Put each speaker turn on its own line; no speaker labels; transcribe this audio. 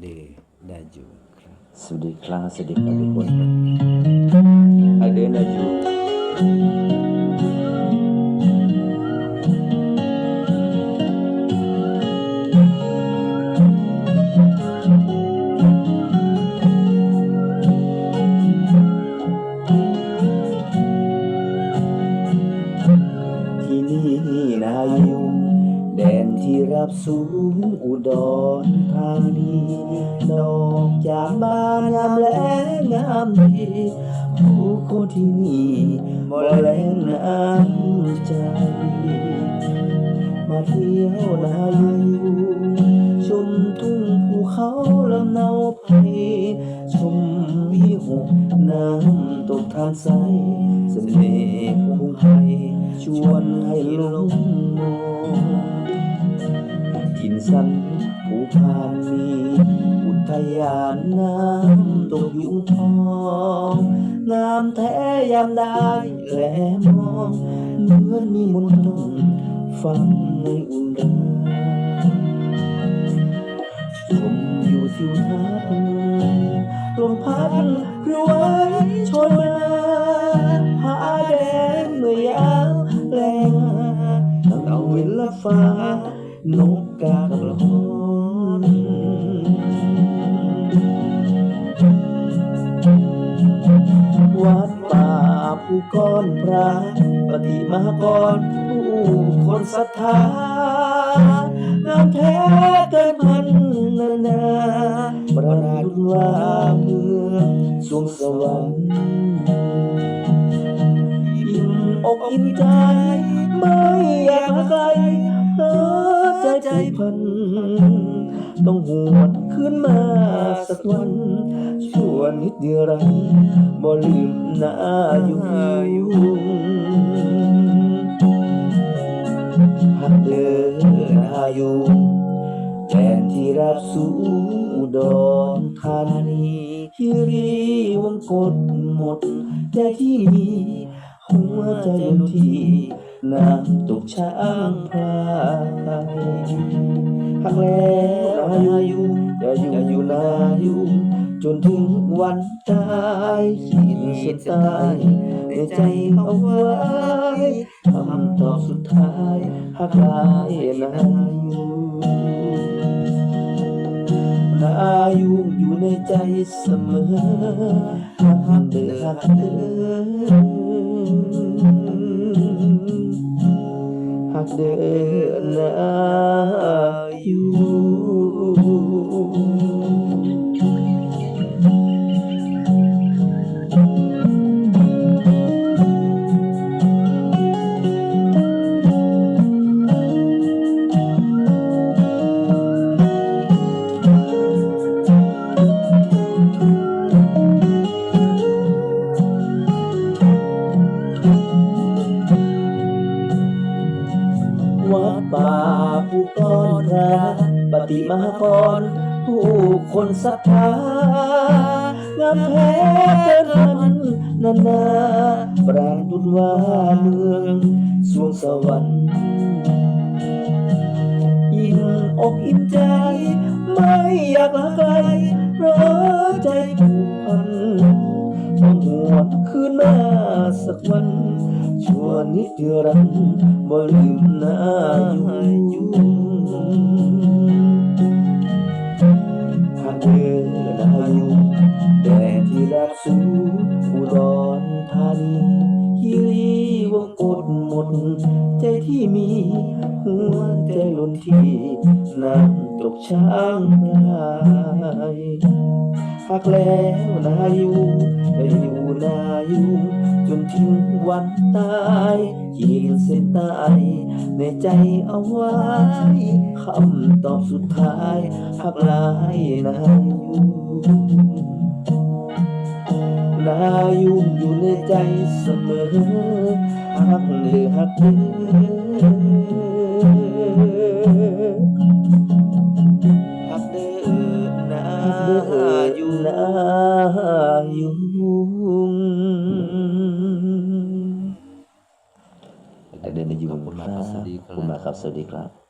เดได้อยู่ครับ
สวั แดนที่รับสูงอุดรธานีดอกจากบ้านงามและงามดีผู้คนที่นี่บ่แรงน้ำใจ มาเที่ยวนาอยู่ชมทุ่งภูเขาลำเนาไพ มวิหกน้ำตกทานใสเสน่ห์ภูไทยชวนให้หลงมองกินสันภูพานมีอุทยานน้ำตกยุงทองงามแท้ยามได้แลมองเหมือนมีมนต์ดงฟังในอุ่นราชมอยู่ทิวทัศน์ ลมพัดรวยชนมาผาแดงเมื่อยามแรงตั้งเอาเวลาฟ้านกกากระหอนวัดป่าผู้ก้อนพระปฏิมากรผู้คนศรัทธางามแท้เกินพันนานาประหลาดว่าง สวงสวรรค์อิ่มอกอิ่มใจ ไม่อยากหาใครเออใจใจพัน ต้องหวนขึ้นมาสักวันชั่วนิดเดียวรันบ่ลืมหน้าอยู่หักเดินอายุแดนที่รับสู่อุดรธานี ฮิรีวงกดหมดใจที่มีหัวใจลุที่น้ำตกช้างพลายหักแล้วนาอยู่จะอยู่อยู่นาอยู่ จนถึงวันตายขีดส้นใต้ในใจเอาไว้คำตอบสุดท้ายหักลายนาอยู่าอยู่อยู่ในใจเสมอหักเด้อหักเด้อหักเดินนะ วัดป่าผู้ก้อนพระปฏิมากร ผู้คนศรัทธางามแท้เกินพันนานาปรางดุจว่าเมืองสวงสวรรค์อิ่มอกอิ่มใจ ไม่อยากลาไกล วนิดเดียวรันบ่ลืมหน้าอยู่หากเดินอายุแต่ที่รักสูอุดรธานีฮิรีวงกดหมด ใจที่มีหัวใจล้นที่น้ำตกช้างพลายหักแล้วนาอยู่ได้อยู่นาอยู่ นถึงวันตายขีดเส้นใต้ในใจเอาไว้คำตอบสุดท้ายหักลายนาอยู่งนาอยู่งอยู่ในใจเสมอหักเดือหักเดือหักเดือนาอยู่นาอยู่
ในได้อยู่
ขอบคุณมากครับ
สวัสดีค
ขอบคุณมากครับสวัสดีครับ